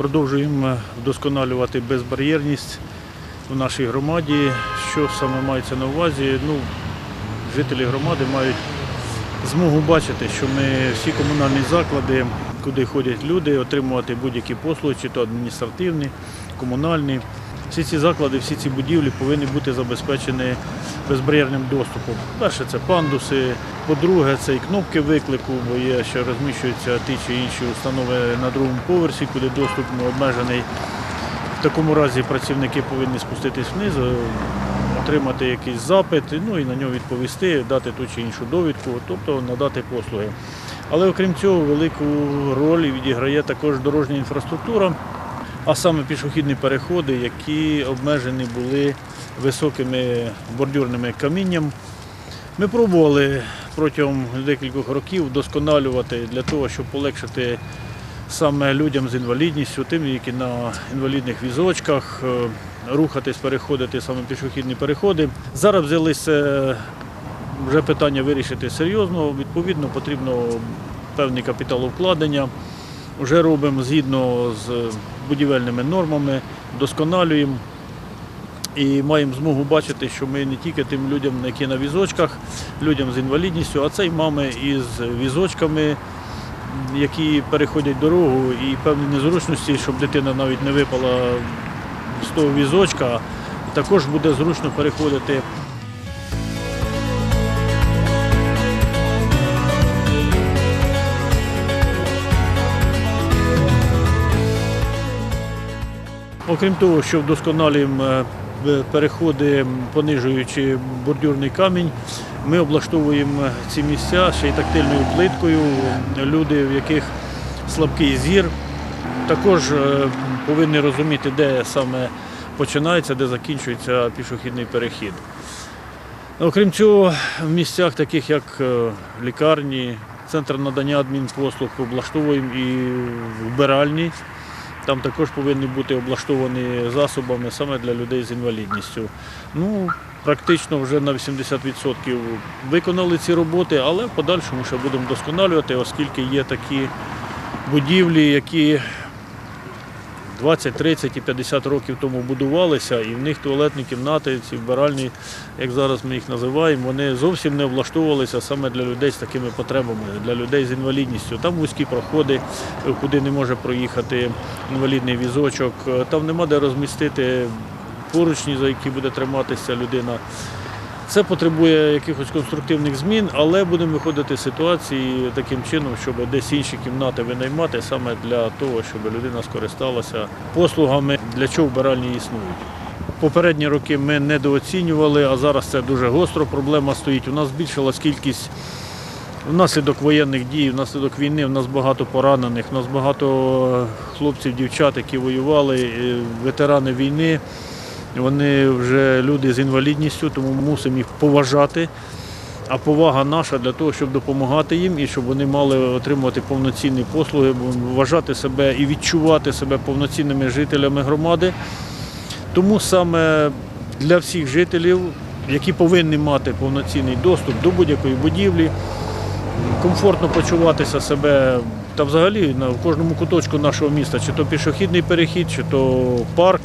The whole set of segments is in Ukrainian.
Продовжуємо вдосконалювати безбар'єрність в нашій громаді. Що саме мається на увазі? Ну, жителі громади мають змогу бачити, що ми всі комунальні заклади, куди ходять люди, отримувати будь-які послуги, чи то адміністративні, комунальні. Всі ці заклади, всі ці будівлі повинні бути забезпечені безбар'єрним доступом. Перше це пандуси, по-друге, це і кнопки виклику, бо є, що розміщуються ті чи інші установи на другому поверсі, куди доступ обмежений. В такому разі працівники повинні спуститись вниз, е, отримати якийсь запит, ну і на нього відповісти, дати ту чи іншу довідку, тобто надати послуги. Але окрім цього, велику роль відіграє також дорожня інфраструктура, а саме пішохідні переходи, які обмежені були високими бордюрними камінням. Ми пробували протягом декількох років вдосконалювати для того, щоб полегшити саме людям з інвалідністю, тим, які на інвалідних візочках, е, рухатись, переходити саме пішохідні переходи. Зараз взялися вже питання вирішити серйозно. Відповідно, потрібно певні капіталовкладення. Вже робимо згідно з будівельними нормами, досконалюємо і маємо змогу бачити, що ми не тільки тим людям, які на візочках, людям з інвалідністю, а це й мами із візочками, які переходять дорогу і певні незручності, щоб дитина навіть не випала з того візочка, також буде зручно переходити. Окрім того, що вдосконалюємо е, переходи, понижуючи бордюрний камінь, ми облаштовуємо ці місця ще й тактильною плиткою. Люди, в яких слабкий зір, також е, повинні розуміти, де саме починається, де закінчується пішохідний перехід. Окрім цього, в місцях, таких як е, лікарні, центр надання адмінпослуг, облаштовуємо і вбиральні. Там також повинні бути облаштовані засобами саме для людей з інвалідністю. Ну, практично вже на 80% виконали ці роботи, але в подальшому ще будемо досконалювати, оскільки є такі будівлі, які 20, 30 і 50 років тому будувалися, і в них туалетні кімнати, ці вбиральні, як зараз ми їх називаємо, вони зовсім не влаштовувалися саме для людей з такими потребами, для людей з інвалідністю. Там вузькі проходи, куди не може проїхати інвалідний візочок, там нема де розмістити поручні, за які буде триматися людина. Це потребує якихось конструктивних змін, але будемо виходити з ситуації таким чином, щоб десь інші кімнати винаймати саме для того, щоб людина скористалася послугами, для чого вбиральні існують. Попередні роки ми недооцінювали, а зараз це дуже гостро проблема стоїть. У нас збільшилась кількість внаслідок воєнних дій, внаслідок війни, в нас багато поранених, у нас багато хлопців, дівчат, які воювали, е, ветерани війни. Вони вже люди з інвалідністю, тому мусимо їх поважати. А повага наша для того, щоб допомагати їм і щоб вони мали отримувати повноцінні послуги, вважати себе і відчувати себе повноцінними жителями громади. Тому саме для всіх жителів, які повинні мати повноцінний доступ до будь-якої будівлі, комфортно почуватися себе та взагалі в кожному куточку нашого міста, чи то пішохідний перехід, чи то парк,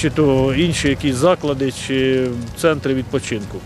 чи то інші якісь заклади, чи центри відпочинку.